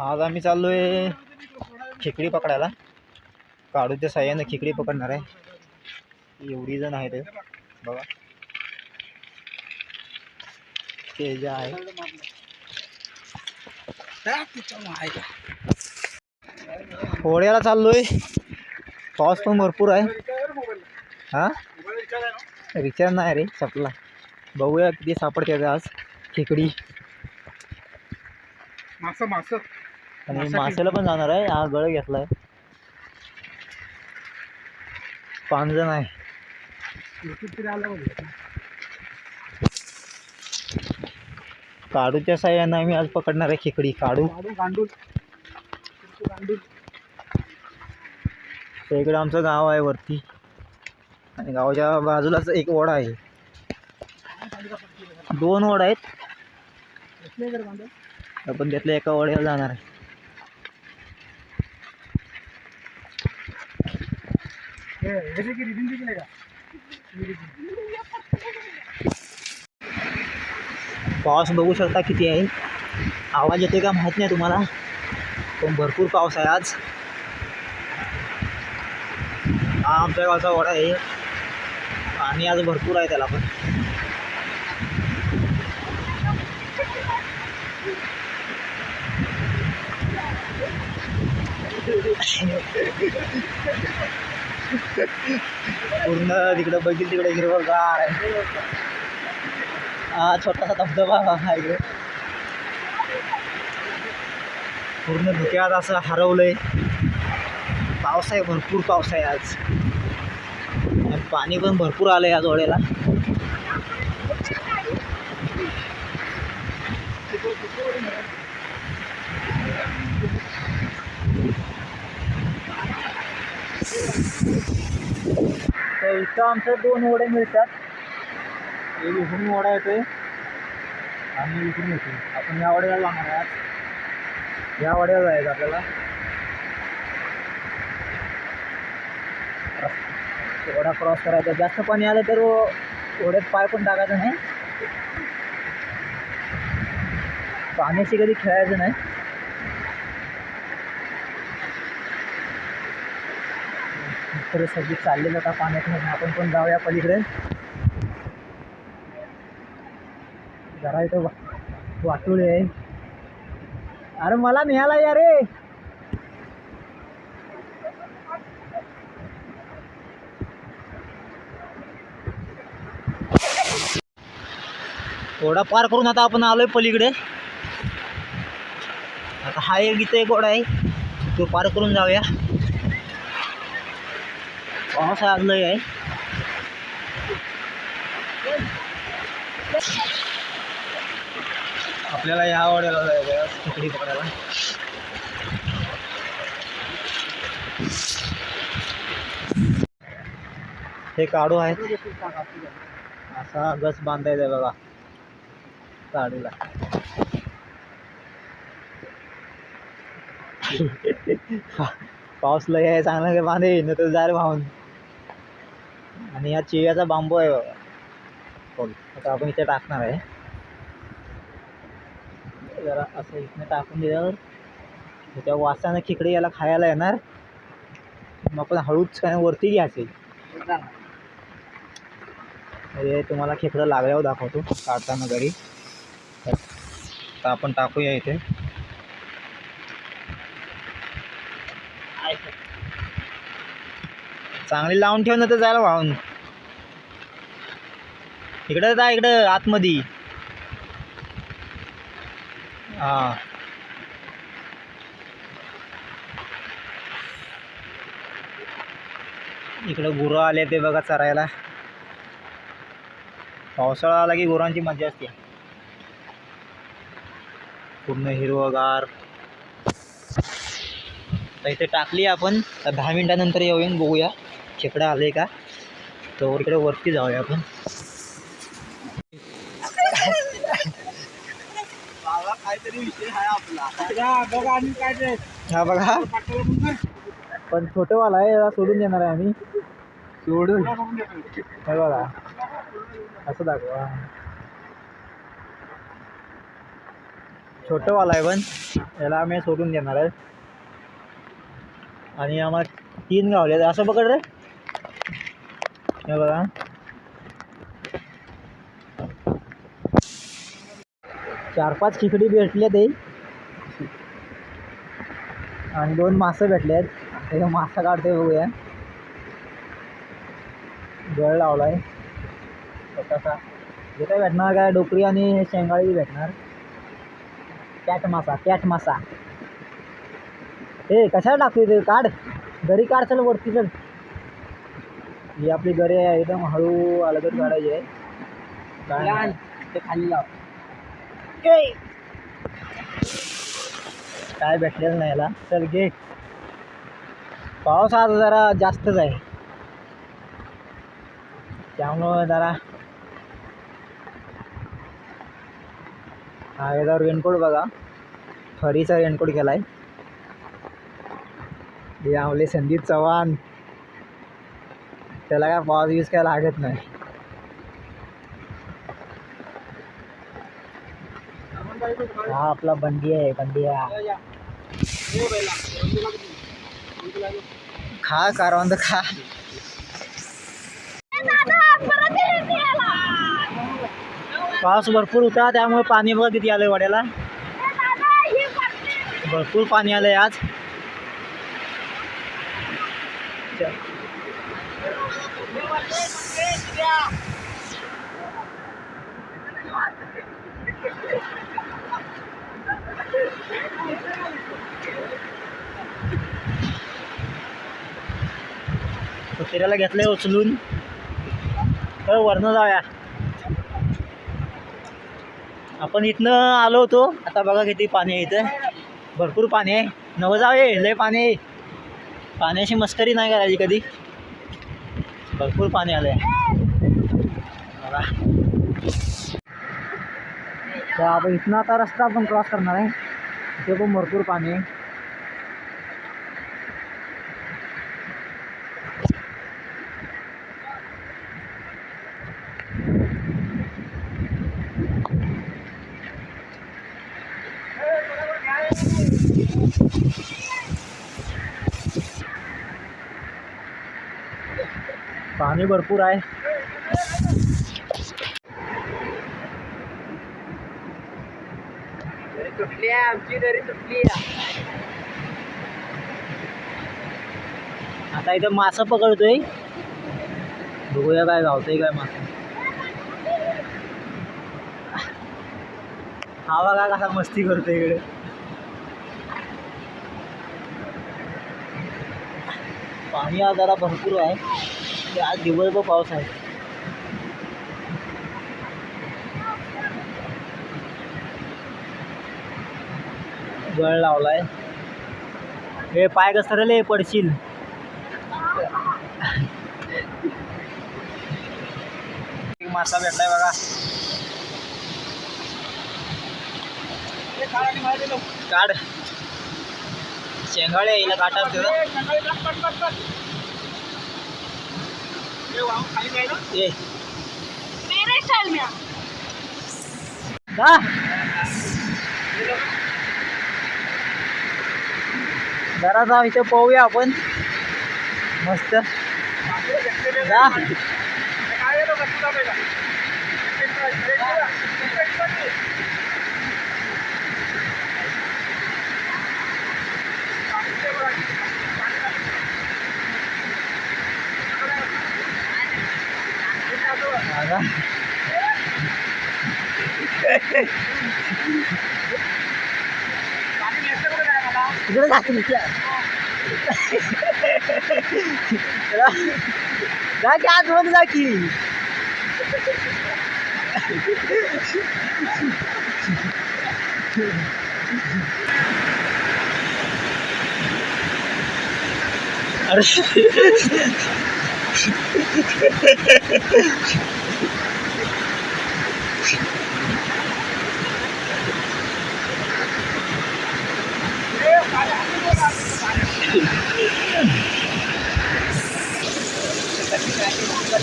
आज आम्ही चाललोय खेकडी पकडायला. काढूच्या साह्यानं खेकडी पकडणार आहे. एवढी जण आहे ते बघा. ते जे आहे. होड्याला चाललोय. पाऊस पण भरपूर आहे. हा? रिचार्ज नाही रे सपला. बघूया किती सापडते आज खेकडी. मासं मासं. आणि मासा मासेला पण जाणार आहे. हा गळ घेतलाय. पाच जण आहे काडूच्या साह्यानं आम्ही आज पकडणार आहे खेकडी. तर इकडे आमचं गाव आहे वरती. आणि गावाच्या बाजूलाच एक ओढा आहे. दोन ओढ आहेत. आपण त्यातल्या एका ओढ्याला जाणार आहे. पाऊस बघू शकता किती आहे. आवाज येते का माहीत नाही तुम्हाला. पण भरपूर पाऊस आहे आज. हा आमच्या गावचा वडा आहे. पाणी आज भरपूर आहे त्याला पण. पूर्ण तिकडं बघील तिकडे हिरवगार आहे. हा छोटासा धबधबा आहे इकडे. पूर्ण धुक्यात असं हरवलंय. पाऊस आहे भरपूर पाऊस आहे आज. आणि पाणी पण भरपूर आलंय आज ओढ्याला तर इथं आमचं दोन वडे मिळतात. एक इकडून ओढा येतोय आणि इकडून येतोय. आपण या वड्याला लागणार आहात. या वाड्याला जायचं आपल्याला. वडा क्रॉस करायचा. जास्त पाणी आलं तर ओढ्यात पाय पण टाकायचं नाही. पाण्याशी कधी खेळायचं नाही. तर सगळी चाललेलं आता पाण्यात आपण पण जाऊया पलीकडे. जरा इथं वा वाटोळी आहे. अरे मला मिळाला या रे. थोडा पार करून आता आपण आलोय पलीकडे. आता हा एक इथं एक आहे. तो पार करून जाऊया. पाऊस आलंय आहे आपल्याला ह्या ओढ्याला जायचं खेकडी पकडायला हे काढू आहे असा गस बांधायचा बघा काढूला पाऊस लय आहे चांगला बांधे न तर जायला वाहून आणि या चिव्याचा बांबू आहे बघा. आता आपण इथे टाकणार आहे. जरा असं इथनं टाकून दिल्यावर त्या वासानं खेकडे याला खायला येणार. मग आपण हळूच काय वरती घ्यायचे. म्हणजे तुम्हाला खेकडं लागल्यावर दाखवतो. काढताना घरी. तर आपण टाकूया इथे. चांगली लावून ठेव ना तर जायला वाहून. इकडं जा इकडं आतमध्ये. हा. इकडं गुरं आले ते बघा चरायला. पावसाळा आला की गुरांची मजा असते. पूर्ण हिरवगार. तर इथे टाकली आपण. दहा मिनिटानंतर येऊन बघूया. खेकडं आले का? तर इकडे वरती जाऊया आपण. हा बघा. पण छोटंवाला आहे याला सोडून देणार आहे आम्ही. सोडून. हे बघा. असं दाखवा. छोटं वाला आहे पण. याला आम्ही सोडून देणार आहे. आणि आम्हाला तीन गावले आहेत. असं पकड रे. हे बघा. चार पाच खिकडी भेटल्या ते. आणि दोन मासे भेटले आहेत. मासा काढते बघूया. गळ लावलाय. छोटासा. जे काय भेटणार? काय? डोकरी आणि शेंगाळी भेटणार. कॅट मासा कॅट मासा. ए कशाला टाकतोय ते? काढ. गरी काढ चल वरती चल. ही आपली गरी आहे एकदम हळू अलगद काढायची आहे. काय नाही. ते खाली लाव. काय भेटलेलं नाही याला. चल घे. पाऊस आज जरा जास्तच आहे. त्यामुळं जरा हा याचा रेनकोट बघा. फरीचा रेनकोट केलाय. हे आपले संदीप चव्हाण. त्याला काय पाऊस यूज काय लागत नाही. हा आपला बंडी आहे बंडिया. खा कारवंद खा. पाऊस भरपूर होता त्यामुळे पाणी बघा किती आलंय वड्याला. भरपूर पाणी आलंय आज. फिरायला घेतलंय उचलून. तर वरनं जाऊया. आपण इथनं आलो होतो. आता बघा किती पाणी आहे इथं. भरपूर पाणी आहे. नवं जाऊ ये लय पाणी आहे. पाण्याची मस्करी नाही करायची कधी. भरपूर पाणी आलंय. बघा तर आपण इथनं आता रस्ता आपण क्रॉस करणार आहे तिथे पण भरपूर पाणी आहे पाणी भरपूर आहे आमची दरी तुटली आता इथं मासा पकडतोय. बघूया काय गावतंय काय मासा. हा बघा कसा मस्ती करतोय इकडे. पाणी आज जरा भरपूर आहे. आज दिवसभर पाऊस आहे. गळ लावलाय. हे पाय घसरले पडशील. मासा भेटलाय बघा. काढ. शेंगाळे हिला काटा ये. जरा जा इथं पाहूया आपण मस्त जा जा. Você vai dar aqui no chão? Dá aqui daqui.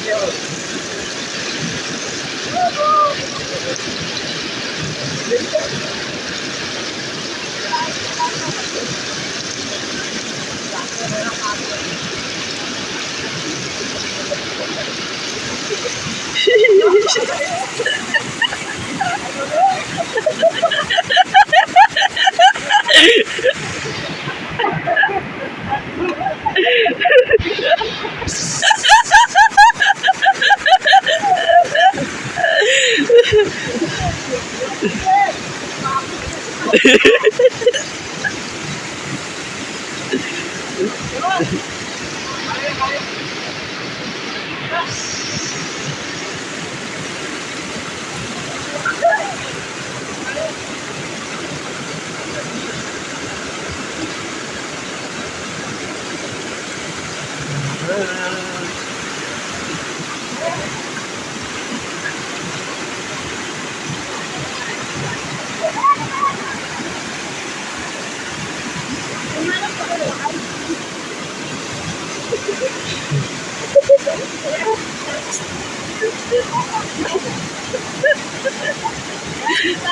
делают. Hehehehe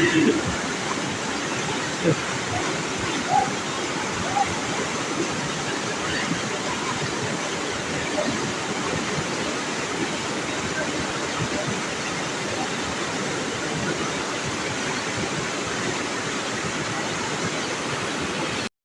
Yeah.